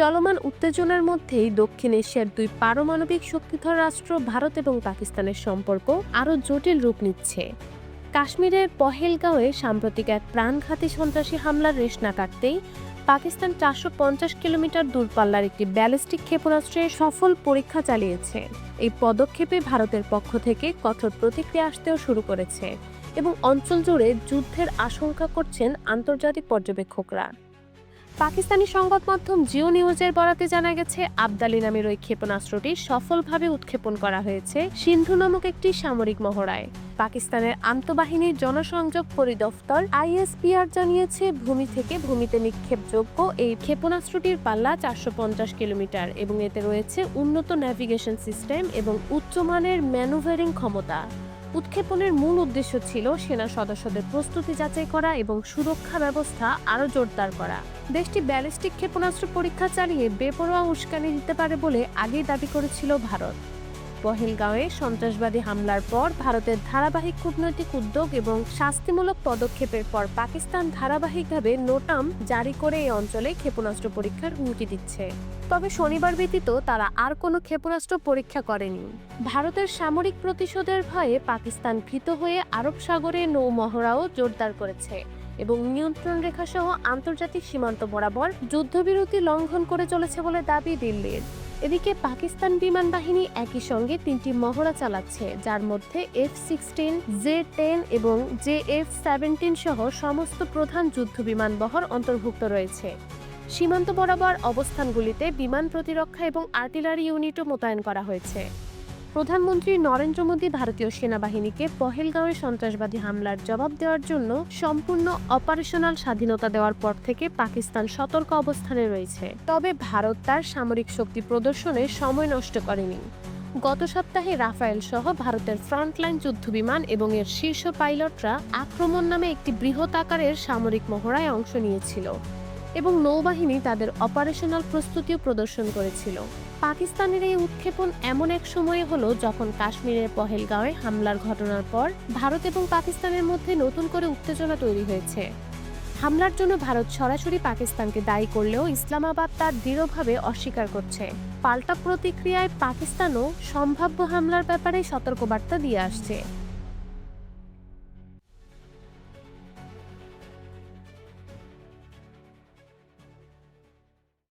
চলমান উত্তেজনার মধ্যেই দক্ষিণ এশিয়ার দুই পারমাণবিক শক্তিধর রাষ্ট্র ভারত এবং পাকিস্তানের সম্পর্ক আরও জটিল রূপ নিচ্ছে। কাশ্মীরের পহেলগাঁওয়ে সাম্প্রতিক এক প্রাণঘাতী সন্ত্রাসী হামলার রেশ না কাটতেই পাকিস্তান চারশো পঞ্চাশ কিলোমিটার দূরপাল্লার একটি ব্যালিস্টিক ক্ষেপণাস্ত্রের সফল পরীক্ষা চালিয়েছে। এই পদক্ষেপে ভারতের পক্ষ থেকে কঠোর প্রতিক্রিয়া আসতেও শুরু করেছে এবং অঞ্চল জুড়ে যুদ্ধের আশঙ্কা করছেন আন্তর্জাতিক পর্যবেক্ষকরা। পাকিস্তানি সংবাদ মাধ্যম জিও নিউজের বরাতে জানা গেছে, আবদালি নামের ওই ক্ষেপণাস্ত্রটি সফলভাবে উৎক্ষেপণ করা হয়েছে সিন্ধু নামক একটি সামরিক মহড়ায়। পাকিস্তানের আন্তঃবাহিনীর জনসংযোগ পরিদপ্তর আইএসপিআর জানিয়েছে, ভূমি থেকে ভূমিতে নিক্ষেপযোগ্য এই ক্ষেপণাস্ত্রটির পাল্লা চারশো পঞ্চাশ কিলোমিটার এবং এতে রয়েছে উন্নত ন্যাভিগেশন সিস্টেম এবং উচ্চমানের ম্যানুভারিং ক্ষমতা। উৎক্ষেপণের মূল উদ্দেশ্য ছিল সেনা সদস্যদের প্রস্তুতি যাচাই করা এবং সুরক্ষা ব্যবস্থা আরও জোরদার করা। দেশটি ব্যালিস্টিক ক্ষেপণাস্ত্র পরীক্ষা চালিয়ে বেপরোয়া উস্কানি দিতে পারে বলে আগেই দাবি করেছিল ভারত। পহেলগাঁওয়ে সন্ত্রাসবাদী হামলার পর ভারতের ধারাবাহিক কূটনৈতিক উদ্যোগ এবং শাস্তিমূলক পদক্ষেপের পর পাকিস্তান ধারাবাহিকভাবে নোটাম জারি করে এই অঞ্চলে ক্ষেপণাস্ত্র পরীক্ষার হুমকি দিচ্ছে। তবে শনিবার ব্যতীত তারা আর কোনো ক্ষেপণাস্ত্র পরীক্ষা করেনি। ভারতের সামরিক প্রতিশোধের ভয়ে পাকিস্তান ভীত হয়ে আরব সাগরে নৌ মহড়াও জোরদার করেছে এবং নিয়ন্ত্রণ রেখা সহ আন্তর্জাতিক সীমান্ত বরাবর যুদ্ধবিরতি লঙ্ঘন করে চলেছে বলে দাবি দিল্লির। এদিকে পাকিস্তান বিমান বাহিনী একই সঙ্গে তিনটি মহড়া চালাচ্ছে, যার মধ্যে এফ সিক্সটিন, জে টেন এবং জে এফ সেভেন্টিন সহ সমস্ত প্রধান যুদ্ধ বিমান বহর অন্তর্ভুক্ত রয়েছে। সীমান্ত বরাবর অবস্থানগুলিতে বিমান প্রতিরক্ষা এবং আর্টিলারি ইউনিটও মোতায়েন করা হয়েছে। প্রধানমন্ত্রী নরেন্দ্র মোদী ভারতীয় সেনাবাহিনীকে পহেলগাঁওয়ে সন্ত্রাসবাদী হামলার জবাব দেওয়ার জন্য সম্পূর্ণ অপারেশনাল স্বাধীনতা দেওয়ার পর থেকে পাকিস্তান সতর্ক অবস্থানে রয়েছে। তবে ভারত তার সামরিক শক্তি প্রদর্শনে সময় নষ্ট করেনি। গত সপ্তাহে রাফায়েল সহ ভারতের ফ্রন্টলাইন যুদ্ধবিমান এবং এর শীর্ষ পাইলটরা আক্রমণ নামে একটি বৃহৎ আকারের সামরিক মহড়ায় অংশ নিয়েছিল এবং নৌবাহিনী তাদের অপারেশনাল প্রস্তুতিও প্রদর্শন করেছিল। পাকিস্তানের এই উৎক্ষেপণ এমন এক সময়ে হলো যখন কাশ্মীরের পহেলগাঁওয়ে হামলার ঘটনার পর ভারত এবং পাকিস্তানের মধ্যে নতুন করে উত্তেজনা তৈরি হয়েছে। হামলার জন্য ভারত সরাসরি পাকিস্তানকে দায়ী করলেও ইসলামাবাদ তার দৃঢ়ভাবে অস্বীকার করছে। পাল্টা প্রতিক্রিয়ায় পাকিস্তানও সম্ভাব্য হামলার ব্যাপারে সতর্কবার্তা দিয়ে আসছে।